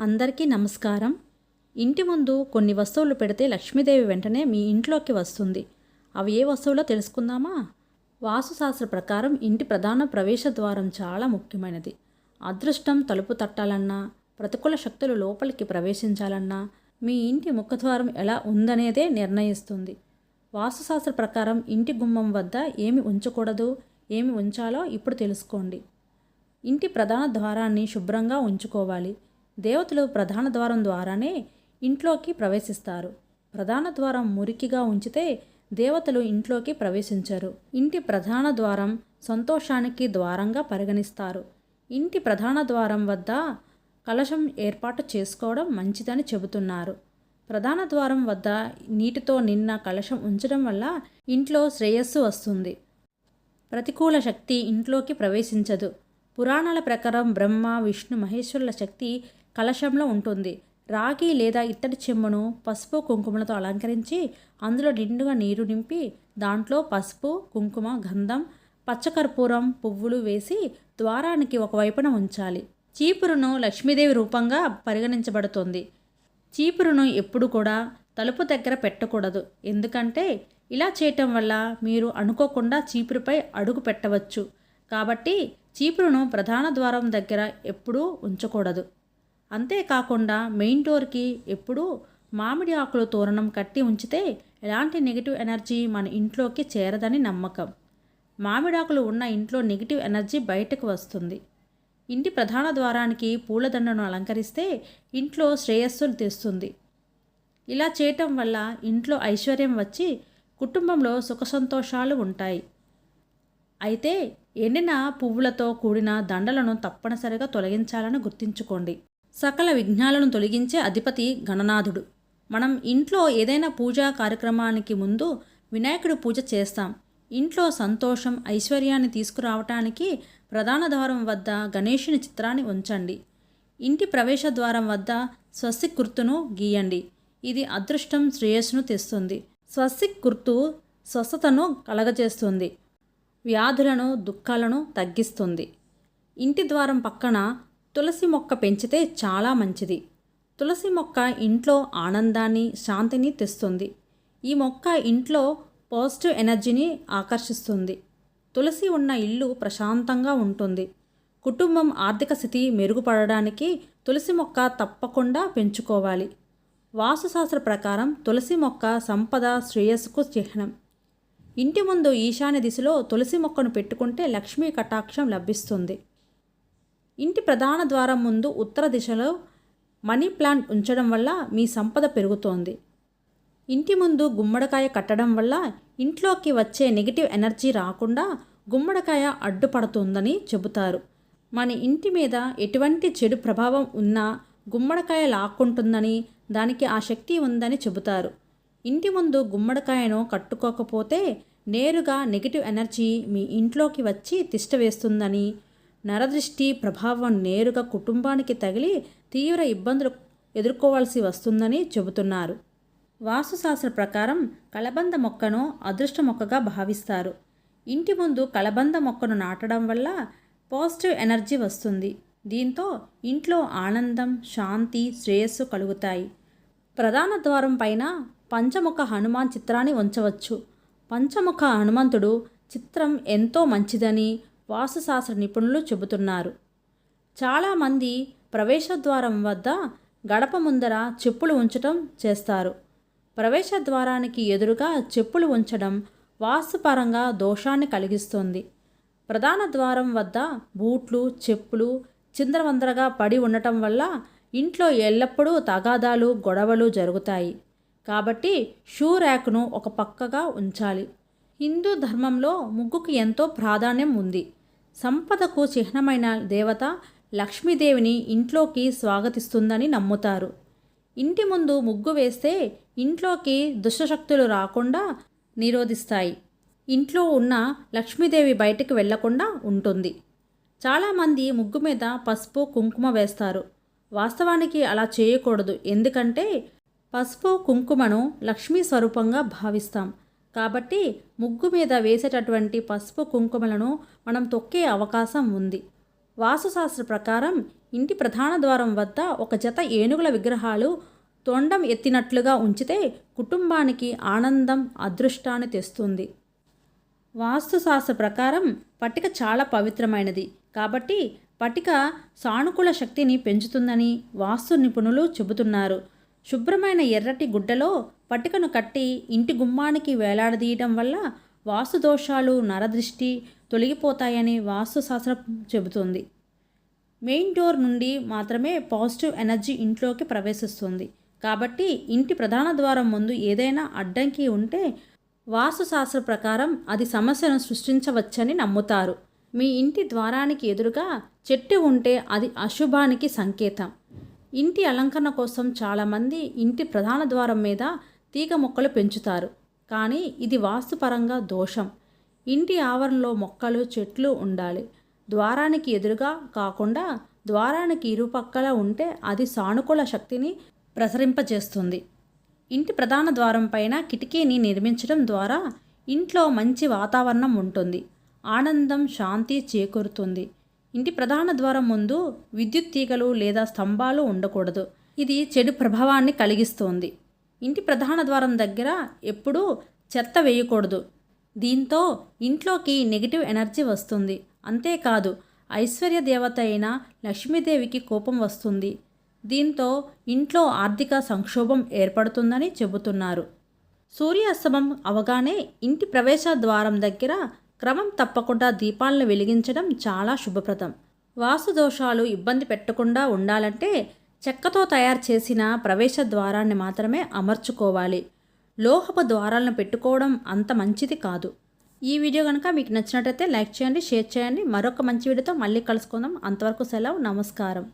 అందరికీ నమస్కారం. ఇంటి ముందు కొన్ని వస్తువులు పెడితే లక్ష్మీదేవి వెంటనే మీ ఇంట్లోకి వస్తుంది. అవి ఏ వస్తువులో తెలుసుకుందామా? వాస్తుశాస్త్ర ప్రకారం ఇంటి ప్రధాన ప్రవేశ ద్వారం చాలా ముఖ్యమైనది. అదృష్టం తలుపు తట్టాలన్నా ప్రతికూల శక్తులు లోపలికి ప్రవేశించాలన్నా మీ ఇంటి ముఖద్వారం ఎలా ఉందనేదే నిర్ణయిస్తుంది. వాస్తుశాస్త్ర ప్రకారం ఇంటి గుమ్మం వద్ద ఏమి ఉంచకూడదు ఏమి ఉంచాలో ఇప్పుడు తెలుసుకోండి. ఇంటి ప్రధాన ద్వారాన్ని శుభ్రంగా ఉంచుకోవాలి. దేవతలు ప్రధాన ద్వారం ద్వారానే ఇంట్లోకి ప్రవేశిస్తారు. ప్రధాన ద్వారం మురికిగా ఉంచితే దేవతలు ఇంట్లోకి ప్రవేశించరు. ఇంటి ప్రధాన ద్వారం సంతోషానికి ద్వారంగా పరిగణిస్తారు. ఇంటి ప్రధాన ద్వారం వద్ద కలశం ఏర్పాటు చేసుకోవడం మంచిదని చెబుతున్నారు. ప్రధాన ద్వారం వద్ద నీటితో నిన్న కలశం ఉంచడం వల్ల ఇంట్లో శ్రేయస్సు వస్తుంది. ప్రతికూల శక్తి ఇంట్లోకి ప్రవేశించదు. పురాణాల ప్రకారం బ్రహ్మ విష్ణు మహేశ్వరుల శక్తి కలశంలో ఉంటుంది. రాగి లేదా ఇత్తడి చెమ్మను పసుపు కుంకుమలతో అలంకరించి అందులో నిండుగా నీరు నింపి దాంట్లో పసుపు కుంకుమ గంధం పచ్చకర్పూరం పువ్వులు వేసి ద్వారానికి ఒకవైపున ఉంచాలి. చీపురును లక్ష్మీదేవి రూపంగా పరిగణించబడుతుంది. చీపురును ఎప్పుడు కూడా తలుపు దగ్గర పెట్టకూడదు. ఎందుకంటే ఇలా చేయటం వల్ల మీరు అనుకోకుండా చీపురుపై అడుగు పెట్టవచ్చు. కాబట్టి చీపురును ప్రధాన ద్వారం దగ్గర ఎప్పుడూ ఉంచకూడదు. అంతేకాకుండా మెయిన్ డోర్కి ఎప్పుడూ మామిడి ఆకులు తోరణం కట్టి ఉంచితే ఎలాంటి నెగిటివ్ ఎనర్జీ మన ఇంట్లోకి చేరదని నమ్మకం. మామిడాకులు ఉన్న ఇంట్లో నెగిటివ్ ఎనర్జీ బయటకు వస్తుంది. ఇంటి ప్రధాన ద్వారానికి పూలదండను అలంకరిస్తే ఇంట్లో శ్రేయస్సును తెస్తుంది. ఇలా చేయటం వల్ల ఇంట్లో ఐశ్వర్యం వచ్చి కుటుంబంలో సుఖ సంతోషాలు ఉంటాయి. అయితే ఎండిన పువ్వులతో కూడిన దండలను తప్పనిసరిగా తొలగించాలని గుర్తుంచుకోండి. సకల విఘ్నాలను తొలగించే అధిపతి గణనాథుడు. మనం ఇంట్లో ఏదైనా పూజా కార్యక్రమానికి ముందు వినాయకుడు పూజ చేస్తాం. ఇంట్లో సంతోషం ఐశ్వర్యాన్ని తీసుకురావటానికి ప్రధాన ద్వారం వద్ద గణేషుని చిత్రాన్ని ఉంచండి. ఇంటి ప్రవేశ ద్వారం వద్ద స్వస్తిక్ గుర్తును గీయండి. ఇది అదృష్టం శ్రేయస్సును తెస్తుంది. స్వస్తిక్ గుర్తు స్వస్థతను కలగజేస్తుంది. వ్యాధులను దుఃఖాలను తగ్గిస్తుంది. ఇంటి ద్వారం పక్కన తులసి మొక్క పెంచితే చాలా మంచిది. తులసి మొక్క ఇంట్లో ఆనందాన్ని శాంతిని తెస్తుంది. ఈ మొక్క ఇంట్లో పాజిటివ్ ఎనర్జీని ఆకర్షిస్తుంది. తులసి ఉన్న ఇల్లు ప్రశాంతంగా ఉంటుంది. కుటుంబం ఆర్థిక స్థితి మెరుగుపడడానికి తులసి మొక్క తప్పకుండా పెంచుకోవాలి. వాస్తుశాస్త్ర ప్రకారం తులసి మొక్క సంపద శ్రేయస్సుకు చిహ్నం. ఇంటి ముందు ఈశాన్య దిశలో తులసి మొక్కను పెట్టుకుంటే లక్ష్మీ కటాక్షం లభిస్తుంది. ఇంటి ప్రధాన ద్వారం ముందు ఉత్తర దిశలో మనీ ప్లాంట్ ఉంచడం వల్ల మీ సంపద పెరుగుతోంది. ఇంటి ముందు గుమ్మడికాయ కట్టడం వల్ల ఇంట్లోకి వచ్చే నెగిటివ్ ఎనర్జీ రాకుండా గుమ్మడికాయ అడ్డుపడుతుందని చెబుతారు. మన ఇంటి మీద ఎటువంటి చెడు ప్రభావం ఉన్నా గుమ్మడికాయ లాక్కుంటుందని దానికి ఆ శక్తి ఉందని చెబుతారు. ఇంటి ముందు గుమ్మడికాయను కట్టుకోకపోతే నేరుగా నెగిటివ్ ఎనర్జీ మీ ఇంట్లోకి వచ్చి తిష్టవేస్తుందని నరదృష్టి ప్రభావం నేరుగా కుటుంబానికి తగిలి తీవ్ర ఇబ్బందులు ఎదుర్కోవాల్సి వస్తుందని చెబుతున్నారు. వాస్తుశాస్త్ర ప్రకారం కలబంద మొక్కను అదృష్ట మొక్కగా భావిస్తారు. ఇంటి ముందు కలబంద మొక్కను నాటడం వల్ల పాజిటివ్ ఎనర్జీ వస్తుంది. దీంతో ఇంట్లో ఆనందం శాంతి శ్రేయస్సు కలుగుతాయి. ప్రధాన ద్వారం పైన పంచముఖ హనుమాన్ చిత్రాన్ని ఉంచవచ్చు. పంచముఖ హనుమంతుడు చిత్రం ఎంతో మంచిదని వాస్తుశాస్త్ర నిపుణులు చెబుతున్నారు. చాలామంది ప్రవేశద్వారం వద్ద గడప ముందర చెప్పులు ఉంచటం చేస్తారు. ప్రవేశ ద్వారానికి ఎదురుగా చెప్పులు ఉంచడం వాస్తుపరంగా దోషాన్ని కలిగిస్తుంది. ప్రధాన ద్వారం వద్ద బూట్లు చెప్పులు చిందరవందరగా పడి ఉండటం వల్ల ఇంట్లో ఎల్లప్పుడూ తగాదాలు గొడవలు జరుగుతాయి. కాబట్టి షూ ర్యాక్ను ఒక పక్కగా ఉంచాలి. హిందూ ధర్మంలో ముగ్గుకు ఎంతో ప్రాధాన్యం ఉంది. సంపదకు చిహ్నమైన దేవత లక్ష్మీదేవిని ఇంట్లోకి స్వాగతిస్తుందని నమ్ముతారు. ఇంటి ముందు ముగ్గు వేస్తే ఇంట్లోకి దుష్టశక్తులు రాకుండా నిరోధిస్తాయి. ఇంట్లో ఉన్న లక్ష్మీదేవి బయటకు వెళ్ళకుండా ఉంటుంది. చాలామంది ముగ్గు మీద పసుపు కుంకుమ వేస్తారు. వాస్తవానికి అలా చేయకూడదు. ఎందుకంటే పసుపు కుంకుమను లక్ష్మీ స్వరూపంగా భావిస్తాం. కాబట్టి ముగ్గు మీద వేసేటటువంటి పసుపు కుంకుమలను మనం తొక్కే అవకాశం ఉంది. వాస్తుశాస్త్ర ప్రకారం ఇంటి ప్రధాన ద్వారం వద్ద ఒక జత ఏనుగుల విగ్రహాలు తొండం ఎత్తినట్లుగా ఉంచితే కుటుంబానికి ఆనందం అదృష్టాన్ని తెస్తుంది. వాస్తుశాస్త్ర ప్రకారం పట్టిక చాలా పవిత్రమైనది. కాబట్టి పట్టిక సానుకూల శక్తిని పెంచుతుందని వాస్తు నిపుణులు చెబుతున్నారు. శుభ్రమైన ఎర్రటి గుడ్డలో పట్టికను కట్టి ఇంటి గుమ్మానికి వేలాడదీయడం వల్ల వాస్తు దోషాలు నరదృష్టి తొలగిపోతాయని వాస్తుశాస్త్రం చెబుతుంది. మెయిన్ డోర్ నుండి మాత్రమే పాజిటివ్ ఎనర్జీ ఇంట్లోకి ప్రవేశిస్తుంది. కాబట్టి ఇంటి ప్రధాన ద్వారం ముందు ఏదైనా అడ్డంకి ఉంటే వాస్తుశాస్త్ర ప్రకారం అది సమస్యను సృష్టించవచ్చని నమ్ముతారు. మీ ఇంటి ద్వారానికి ఎదురుగా చెట్టు ఉంటే అది అశుభానికి సంకేతం. ఇంటి అలంకరణ కోసం చాలామంది ఇంటి ప్రధాన ద్వారం మీద తీగ మొక్కలు పెంచుతారు. కానీ ఇది వాస్తుపరంగా దోషం. ఇంటి ఆవరణలో మొక్కలు చెట్లు ఉండాలి. ద్వారానికి ఎదురుగా కాకుండా ద్వారానికి ఇరుపక్కల ఉంటే అది సానుకూల శక్తిని ప్రసరింపజేస్తుంది. ఇంటి ప్రధాన ద్వారం పైన కిటికీని నిర్మించడం ద్వారా ఇంట్లో మంచి వాతావరణం ఉంటుంది. ఆనందం శాంతి చేకూరుతుంది. ఇంటి ప్రధాన ద్వారం ముందు విద్యుత్ తీగలు లేదా స్తంభాలు ఉండకూడదు. ఇది చెడు ప్రభావాన్ని కలిగిస్తుంది. ఇంటి ప్రధాన ద్వారం దగ్గర ఎప్పుడూ చెత్త వేయకూడదు. దీంతో ఇంట్లోకి నెగిటివ్ ఎనర్జీ వస్తుంది. అంతేకాదు ఐశ్వర్య దేవత అయిన లక్ష్మీదేవికి కోపం వస్తుంది. దీంతో ఇంట్లో ఆర్థిక సంక్షోభం ఏర్పడుతుందని చెబుతున్నారు. సూర్యాస్తమం అవగానే ఇంటి ప్రవేశ ద్వారం దగ్గర క్రమం తప్పకుండా దీపాలను వెలిగించడం చాలా శుభప్రదం. వాస్తు దోషాలు ఇబ్బంది పెట్టకుండా ఉండాలంటే చెక్కతో తయారు చేసిన ప్రవేశ ద్వారాన్ని మాత్రమే అమర్చుకోవాలి. లోహపు ద్వారాలను పెట్టుకోవడం అంత మంచిది కాదు. ఈ వీడియో కనుక మీకు నచ్చినట్టయితే లైక్ చేయండి షేర్ చేయండి. మరొక మంచి వీడియోతో మళ్ళీ కలుసుకుందాం. అంతవరకు సెలవు నమస్కారం.